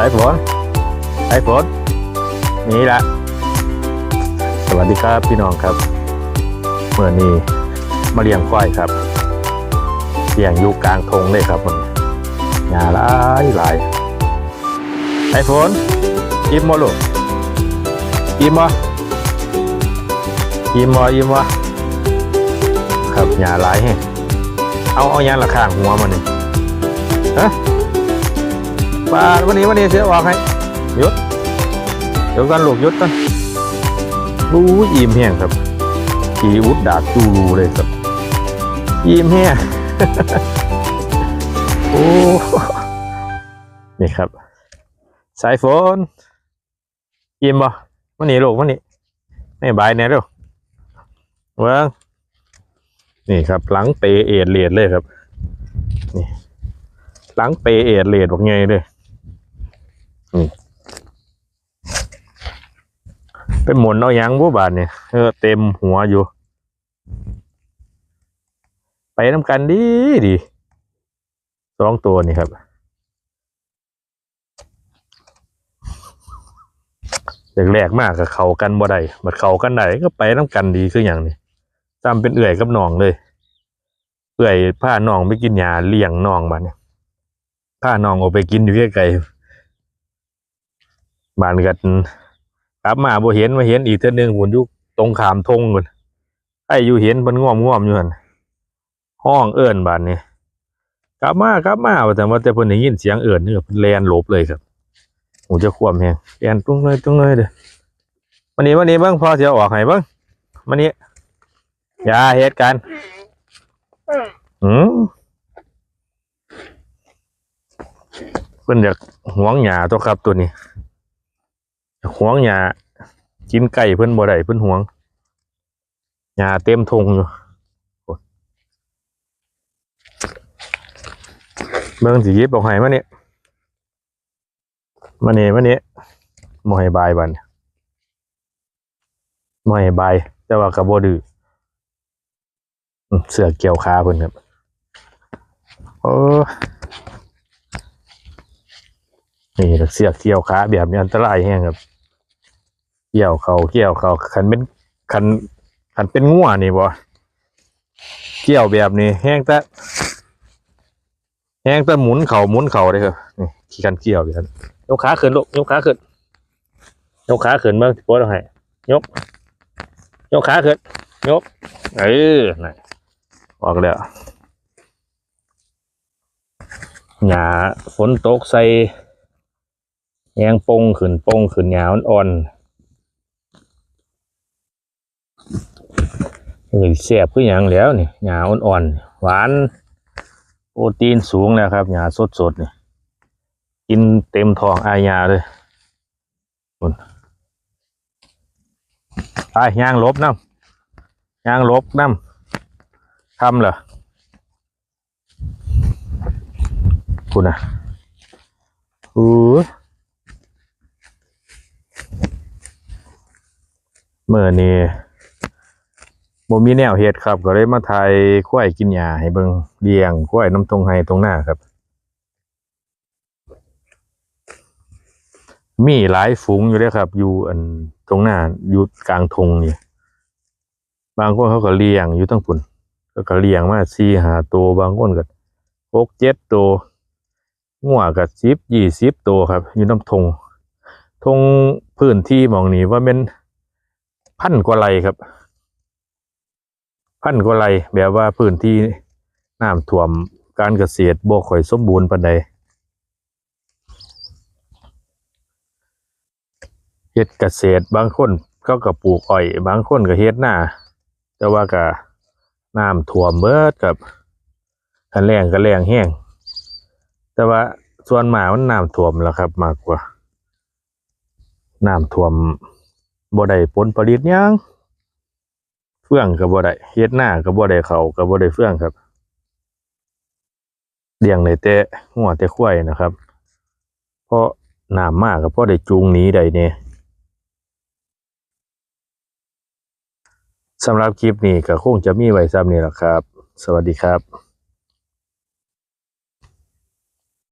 สายฝนสายฝนนี่ละสวัสดีครับพี่น้องครับเมื่อนี้มาเลี้ยงควายครับเลี้ยงอยู่กลางทงเลยครับมันหญ้าหลายหลายสายฝนอิ่มบ่ลูกอิ่มบ่อิ่มบ่อิ่มบ่ครับหญ้าหลายแฮงเอาเอาหยังละข้างหัวมันนี่ฮะ ปลาวันนี้วันนี้เสียออกให้ยุดเดี๋ยวกันลูกยุดกันรู้อิ่มแห้งครับขี่อุดดากจูรูเลยครับอิ่มแห้งโอ้นี่ครับ สายฝนอิ่มบ่วันนี้ลูกวันนี้ไม่บายแน่เร็วเว้งนี่ครับ หลังเปเอดเลียดเลยครับ นี่ หลังเปเอดเลียดบอกไงเลย เป็นหมุนเอายังบูบาทเนี่ยเออเต็มหัวอยู่ ไปน้ำกันดีดีสองตัวนี่ครับแรกๆมากกับเขากันบ่ได้บัดเขากันได้ก็ไปน้ำกันดีคืออย่างนี้จำเป็นเอื่อยกับน้องเลยเอื่อยผ้าน้องไปกินยาเลี้ยงน้องบ้าเนี่ยผ้าน้องออกไปกินอยู่ไกลๆบ้านกัน กลับมาบ่เห็นมาเห็นอีกเทื่อนึงหุ่นยู่ตรงขามทงพุ่นไอ้อยู่เห็นมันง่อมง่อมอยู่หันห้องเอิ้นบาดนี้กลับมากลับมาแต่ว่าแต่เพิ่นได้ยินเสียงเอิ้นนี่เพิ่นแลนหลบเลยครับหูจะคว่ำแฮงแลนตุ้งเลยตุ้งเลยเด้อวันนี้วันนี้เบิ่งพอสิเออกให้เบิ่งวันนี้อย่าเฮ็ดกันอืมเพิ่นอยากหวงหญ้าตัวครับตัวนี้ หวงหญ้ากินไก่เพิ่นบ่ได้เพิ่นหวงหญ้าเต็มทงอยู่เบิ่งสิยิบออกให้มานี่มานี่มานี่บ่ให้บายบันี้บ่ให้บาย แต่ว่าก็บ่ดื้อเสือเกี่ยวขาเพิ่นครับโอ้นี่เสือกเกี่ยวขาแบบนี้อันตรายแฮงครับ เกี่ยวเขาเกี่ยวเขาคันเป็นคันคันเป็นงัวนี่บ่เกี่ยวแบบนี้แห้งแต่แห้งแต่หมุนเขาหมุนเขาเลยครับนี่ขี่คันเกี่ยวแบบนี้ยกขาขึ้นลูกยกขาขึ้นยกขาขึ้นเบิ่งสิโพสเอาให้ยก ยกขาขึ้นยกเออน่ะออกแล้วหญ้าฝนตกใส่แยงปงขึ้นปงขึ้นหญ้าอ่อนๆ เอ้ยเสียบคือย่างแหล้วนี่หญ้าอ่อนๆหวานโปรตีนสูงแล้วครับหญ้าสดๆนี่กินเต็มท้องอายาเลยคุณไปยางลบน้ำยางลบน้ำทำเหรอคุณนะอู้เมื่อนี้ บ่มีแนวเฮ็ดครับ ก็เลยมาถ่ายควยกินหญ้าให้เบิงเลี้ยงควยน้ำตรงไห้ตรงหน้าครับ มีหลายฝูงอยู่เด้อครับ อยู่อันตรงหน้าอยู่กลางทงนี่บางคนเขาก็เลี้ยงอยู่ตั้งปุ่นก็ก็เลี้ยงมาสี่ห้าตัวบางคนก็หกเจ็ดตัวงัวก็สิบยี่สิบตัวครับ อยู่น้ำทงทงพื้นที่มองนี้ว่าเป็นพันกว่าไรครับ พันกว่าไรแบบว่าพื้นที่น้ำท่วมการเกษตรบ่ค่อยสมบูรณ์ปานใดเฮ็ดเกษตรบางคนเขาก็ปลูกอ้อย บางคนก็เฮ็ดหน้าแต่ว่าก็น้ำท่วมเบิดกับคันแรงก็แรงแห้งแต่ว่าส่วนมากมันน้ำท่วมแล้วครับ มากกว่าน้ำท่วมบ่ได้ผลผลิตยัง เฟื่องกับบ่ได้เฮ็ดหน้ากับบ่ได้เขากับบ่ได้เฟื่องครับเลี้ยงในแต่หัวแต่ควายนะครับ เพราะน้ำมากกับพอได้จูงหนีได้เนี่ยสำหรับคลิปนี้ก็คงจะมีไว้ซ้ำนี่แหละครับ สวัสดีครับ